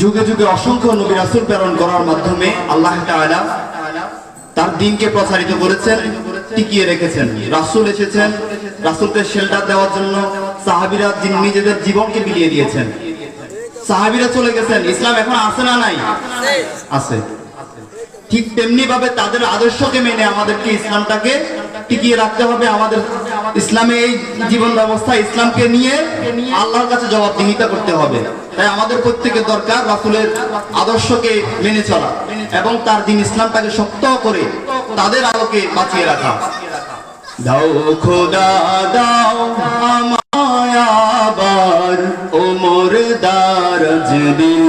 যুগে যুগে অসংখ্য নবী রাসূল প্রেরণ করার মাধ্যমে আল্লাহ তাআলা তার দিনকে প্রসারিত করেছেন টিকিয়ে রেখেছেন। রাসূল এসেছেন রাসূলকে শেল্টার দেওয়ার জন্য সাহাবীরা নিজেদের জীবনকে বিলিয়ে দিয়েছেন। সাহাবিরা চলে গেছেন। ইসলাম এখন আছে না নাই? আছে। ঠিক তেমনি ভাবে তাদের আদর্শকে মেনে আমাদেরকে ইসলামটাকে টিকিয়ে রাখতে হবে আমাদের ইসলামে এই জীবন ব্যবস্থা ইসলামকে নিয়ে আল্লাহর কাছে জবাবদিহিতা করতে হবে। তাই আমাদের প্রত্যেকের দরকার রাসূলের আদর্শকে মেনে চলা এবং তার দিন ইসলামটাকে শক্ত করে তাদের আলোকে বাঁচিয়ে রাখা। দাও খোদা, দাও আমায় আবার ওমর দারাজ দিন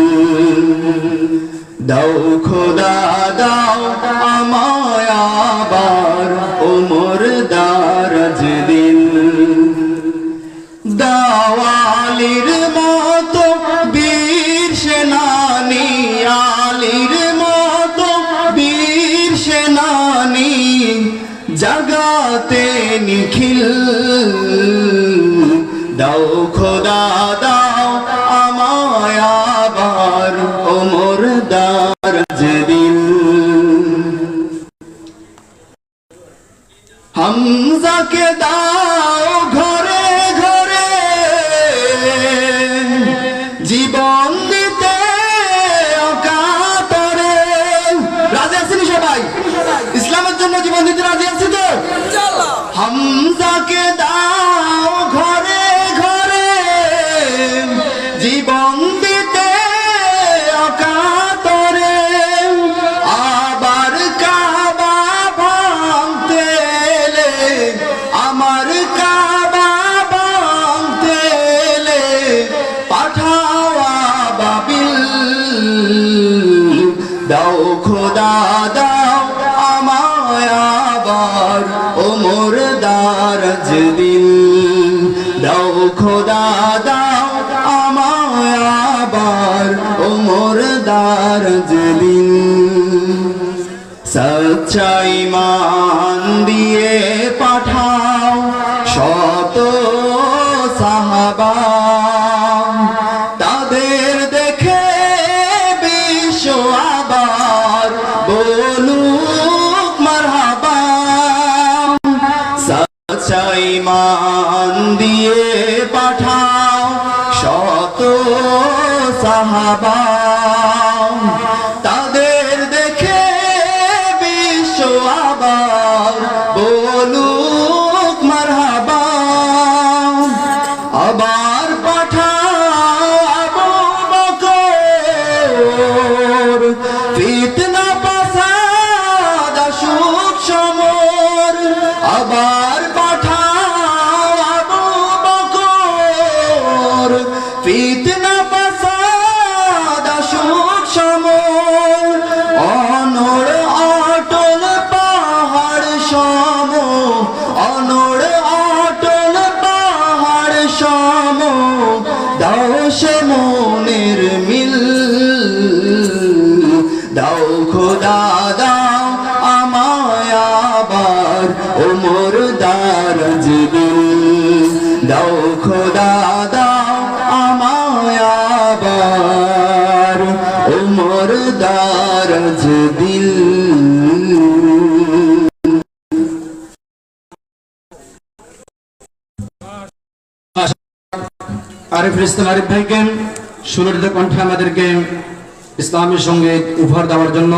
দাও খোদা, দাও আমায় নিখিল দাও খোদা, দাও আমায় আবার ওমর দারাজ দিন হামজাকে দাও ঘরে ঘরে। জীবন দিতে আছেন জীবন দিতে রাজি আছে তো হামজাকে দাও ঘরে ঘরে। জীবন দিতে অকাতরে। আবার কাবা ভাঙতে আমার কাবা ভাঙতে পাঠাওয়া বাবিল। দাও খোদা, দাও দারাজ দিন। দাও খোদা, দাও আমায় আবার ওমর দারাজ দিন। সচ্চাই মান দিয়ে পাঠাও শত সাহাবা। সচ্চাই মান দিয়ে পাঠাও শত সাহাবা। দাও সে মনের মিল। দাও খোদা, দাও আমায় আবার ওমর দারাজ দিন দাও খোদা, দাও আমায় আবার ওমর দারাজ দিল আরিফ ইসলাম আরিফ ভাইকে সুললিত কণ্ঠে আমাদেরকে ইসলামের সঙ্গে উপহার দেওয়ার জন্য